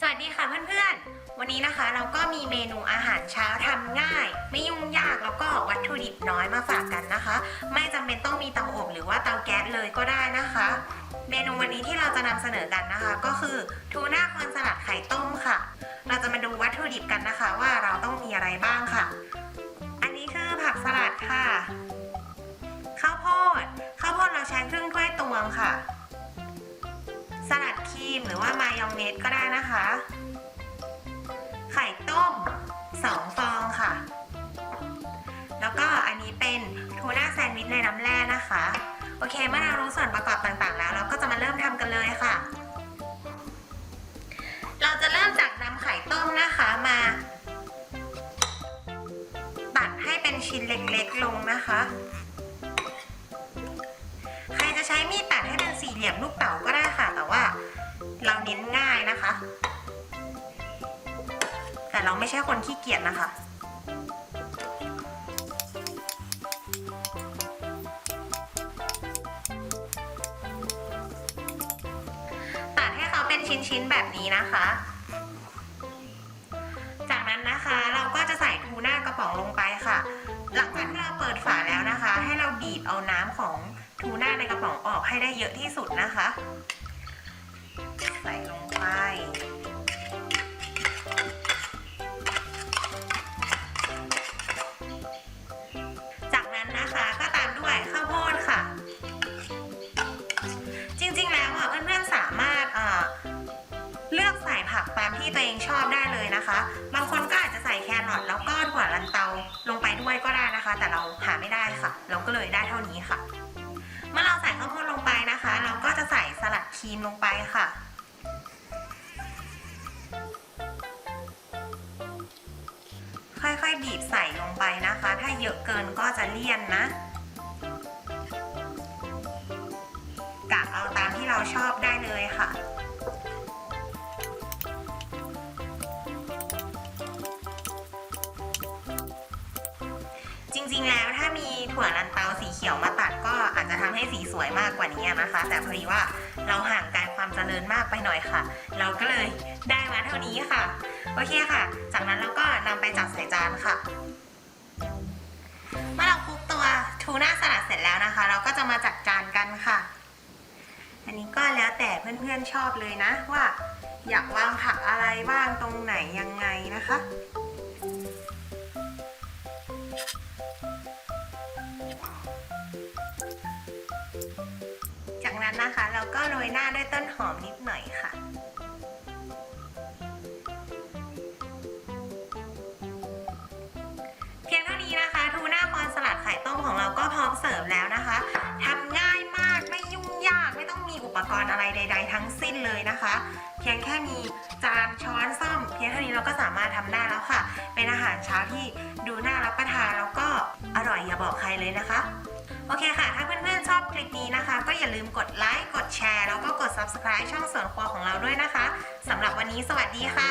สวัสดีค่ะเพื่อนๆ วันนี้นะคะเราก็มีเมนูอาหารเช้าทำง่าย ไม่ยุ่งยากแล้วก็วัตถุดิบน้อยมาฝากกันนะคะ ไม่จำเป็นต้องมีเตาอบหรือว่าเตาแก๊สเลยก็ได้นะคะ เมนูวันนี้ที่เราจะนำเสนอกันนะคะ ก็คือทูน่าคอนสลัดไข่ต้มค่ะ เราจะมาดูวัตถุดิบกันนะคะ ว่าเราต้องมีอะไรบ้างค่ะ วงค่ะ สลัดครีมหรือว่ามายองเนสก็ได้นะคะ ไข่ต้ม 2 ฟองค่ะ แล้วก็อันนี้เป็นทูน่าแซนด์วิชในน้ำแร่นะคะ โอเคเมื่อเรารู้ส่วนประกอบต่างๆ แล้ว เราก็จะมาเริ่มทำกันเลยค่ะ เราจะเริ่มจากนำไข่ต้มนะคะมาตัดให้เป็นชิ้นเล็กๆลงนะคะ มีดตัดให้เป็นสี่เหลี่ยมลูกเต๋าก็ได้ค่ะ แต่ว่าเราเน้นง่ายนะคะ แต่เราไม่ใช่คนขี้เกียจนะคะตัดให้เขาเป็นชิ้นๆแบบนี้นะคะ จากนั้นนะคะเราก็จะใส่ทูน่ากระป๋องลงไปค่ะ หลังจากที่เราเปิดฝาแล้วนะคะ ให้เราบีบเอาน้ำของทูน่าในกระป๋องออกให้ได้เยอะที่สุดนะคะ ใส่ลงไป จากนั้นนะคะก็ตามด้วยข้าวโพดค่ะ จริงๆแล้วเพื่อนๆสามารถเอ่อเลือกใส่ผักตามที่ตัวเองชอบได้เลยนะคะ บางคนก็อาจจะใส่แครอทแล้วก็ถั่วลันเตาลงไปด้วยก็ได้นะคะ แต่เราหาไม่ได้ค่ะ เราก็เลยได้เท่านี้ค่ะ ครีมลงไปค่ะ ค่อยๆบีบใส่ลงไปนะคะ ถ้าเยอะเกินก็จะเลี่ยนนะกะเอาตามที่เราชอบได้เลยค่ะจริงๆแล้วถ้ามีถั่วลันเตาสีเขียวมา จะทำให้สีสวยมากกว่านี้นะคะ แต่พอดีว่าเราห่างการความเจริญมากไปหน่อยค่ะ เราก็เลยได้มาเท่านี้ค่ะ โอเคค่ะ จากนั้นเราก็นำไปจัดใส่จานค่ะ เมื่อเราคลุกตัวทูน่าสลัดเสร็จแล้วนะคะ เราก็จะมาจัดจานกันค่ะ อันนี้ก็แล้วแต่เพื่อนๆชอบเลยนะว่า อยากวางผักอะไรบ้างตรงไหนยังไงนะคะ นะคะเราก็โรยหน้าด้วยต้นหอมนิดหน่อยค่ะ เพียงเท่านี้นะคะทูน่าคอนสลัดไข่ต้มของเราก็พร้อมเสิร์ฟแล้วนะคะทำง่ายมากไม่ยุ่งยากไม่ต้องมีอุปกรณ์อะไรใด ๆ ทั้งสิ้นเลยนะคะ เพียงแค่มีจานช้อนซ่อม เพียงเท่านี้เราก็สามารถทำได้แล้วค่ะ เป็นอาหารเช้าที่ดูน่ารับประทานแล้วก็อร่อยอย่าบอกใครเลยนะคะ โอเคค่ะ ถ้าเพื่อนๆชอบคลิปนี้นะคะ ก็อย่าลืมกดไลค์ กดแชร์ แล้วก็กด subscribe ช่องสวนครัวของเราด้วยนะคะสำหรับวันนี้สวัสดีค่ะ